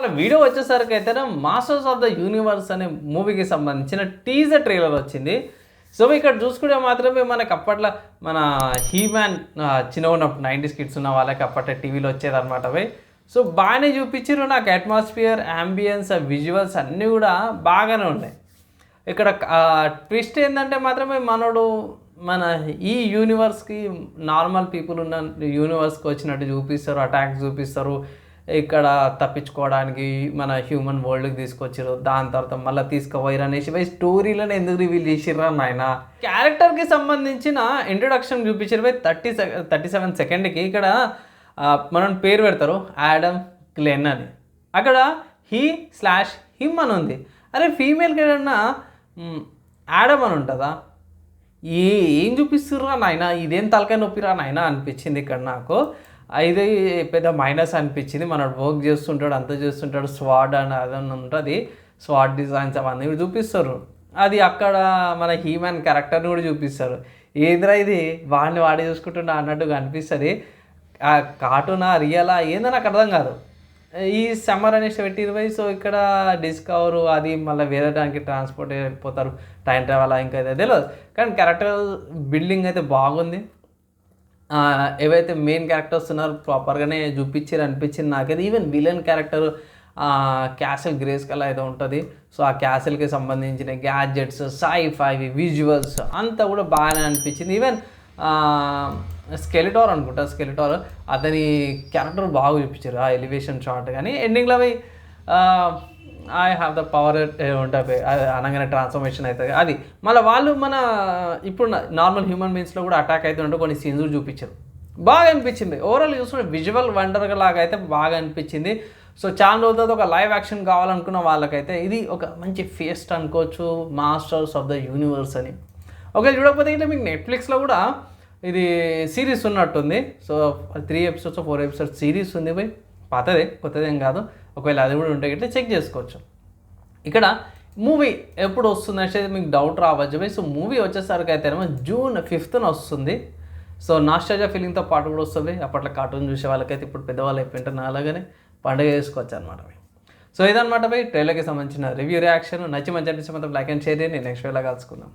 Video వచ్చేసరికి అయితే masters of the universe అనే మూవీకి సంబంధించిన టీజర్ ట్రైలర్ వచ్చింది. సో ఇక్కడ చూసుకుంటే మాత్రమే మనకి అప్పట్లో మన హీమ్యాన్ చిన్న ఉన్నప్పుడు నైంటీస్ కిడ్స్ ఉన్న వాళ్ళకి అప్పట్లో టీవీలో వచ్చేది అనమాట అవి. సో బాగానే చూపించారు నాకు అట్మాస్ఫియర్ అంబియన్స్ విజువల్స్ అన్నీ కూడా బాగానే ఉన్నాయి. ఇక్కడ ట్విస్ట్ ఏంటంటే మాత్రమే మనోడు మన ఈ యూనివర్స్కి నార్మల్ పీపుల్ ఉన్న యూనివర్స్కి వచ్చినట్టు చూపిస్తారు అటాక్స్ చూపిస్తారు. ఇక్కడ తప్పించుకోవడానికి మన హ్యూమన్ వరల్డ్కి తీసుకొచ్చారు దాని తర్వాత మళ్ళీ తీసుకుపోయారు అనేసి పోయి స్టోరీలను ఎందుకు రివీల్ చేసిర్రా నాయన? క్యారెక్టర్కి సంబంధించిన ఇంట్రొడక్షన్ చూపించారు పోయి థర్టీ థర్టీ సెవెన్ సెకండ్కి ఇక్కడ మనం పేరు పెడతారు యాడమ్ క్లెన్ అని. అక్కడ హీ స్లాష్ హిమ్ అని ఉంది. అరే ఫీమేల్కి ఏదన్నా యాడమ్ అని ఉంటుందా? ఏ ఏం చూపిస్తుర్రా నాయన? ఇదేం తలకాయ నొప్పిరా నాయన? అనిపించింది ఇక్కడ నాకు. ఇది పెద్ద మైనస్ అనిపించింది. మన వర్క్ చేస్తుంటాడు అంత చేస్తుంటాడు స్వాడ్ అని అదని ఉంటుంది. స్వాడ్ డిజైన్స్ అవన్నీ చూపిస్తారు. అది అక్కడ మన హ్యూమన్ క్యారెక్టర్ని కూడా చూపిస్తారు. ఏదిరా ఇది? వాడిని వాడి చూసుకుంటున్నా అన్నట్టుగా అనిపిస్తుంది ఆ కార్టూనా రియలా ఏందో నాకు అర్థం కాదు. ఈ సమ్మర్ అనేసి పెట్టి ఇరవై సో ఇక్కడ డిస్కవర్ అది మళ్ళీ వేరే దానికి ట్రాన్స్పోర్ట్ అయిపోతారు. టైం ట్రావెల్ ఇంకా అయితే తెలియదు. కానీ క్యారెక్టర్ బిల్డింగ్ అయితే బాగుంది. ఏవైతే మెయిన్ క్యారెక్టర్స్ ఉన్నారో ప్రాపర్గానే చూపించారు అనిపించింది నాకైతే ఈవెన్ విలన్ క్యారెక్టర్ క్యాసిల్ గ్రేస్ కల్లా ఏదో ఉంటుంది. సో ఆ క్యాసిల్కి సంబంధించిన గ్యాడ్జెట్స్ సై ఫైవ్ విజువల్స్ అంతా కూడా బాగానే అనిపించింది. ఈవెన్ స్కెలిటార్ అనుకుంటా స్కెలిటార్ అతని క్యారెక్టర్ బాగా చూపించారు ఆ ఎలివేషన్ షాట్ కానీ ఎండింగ్లో అవి ఐ హ్యావ్ ద పవర్ ఉంటుంది అనగానే ట్రాన్స్ఫర్మేషన్ అవుతుంది. అది మళ్ళీ వాళ్ళు మన ఇప్పుడు నార్మల్ హ్యూమన్ బీయింగ్స్లో కూడా అటాక్ అవుతుంటే కొన్ని సీన్స్ చూపించారు. బాగా అనిపించింది. ఓవరాల్ చూసుకుంటే విజువల్ వండర్ లాగా అయితే బాగా అనిపించింది. సో చాలా రోజుల తర్వాత ఒక లైవ్ యాక్షన్ కావాలనుకున్న వాళ్ళకైతే ఇది ఒక మంచి ఫేస్ట్ అనుకోవచ్చు మాస్టర్స్ ఆఫ్ ద యూనివర్స్ అని. ఒకవేళ చూడకపోతే ఇట్లా మీకు నెట్ఫ్లిక్స్లో కూడా ఇది సిరీస్ ఉన్నట్టుంది. So three episodes four episodes series ఉంది పోయి పాతదే కొత్తదేం కాదు. ఒకవేళ అది కూడా ఉంటే ఇట్లా చెక్ చేసుకోవచ్చు. ఇక్కడ మూవీ ఎప్పుడు వస్తుంది అనేది మీకు డౌట్ రావచ్చు. సో మూవీ వచ్చేసరికి అయితే ఏమో జూన్ ఫిఫ్త్న వస్తుంది. సో నాస్టాజా ఫీలింగ్తో పాటు కూడా వస్తుంది. అప్పట్లో కార్టూన్ చూసే వాళ్ళకైతే ఇప్పుడు పెద్దవాళ్ళు అయిపోయింటారు అలాగనే పండుగ చేసుకోవచ్చు అనమాట సో ఇదనమాట బై ట్రైలర్కి సంబంధించిన రివ్యూ రియాక్షన్ నచ్చి మంచి అనిపిస్తే మాత్రం లైక్ అండ్ షేర్ చేయండి. నెక్స్ట్ వేలా కలుసుకుందాం.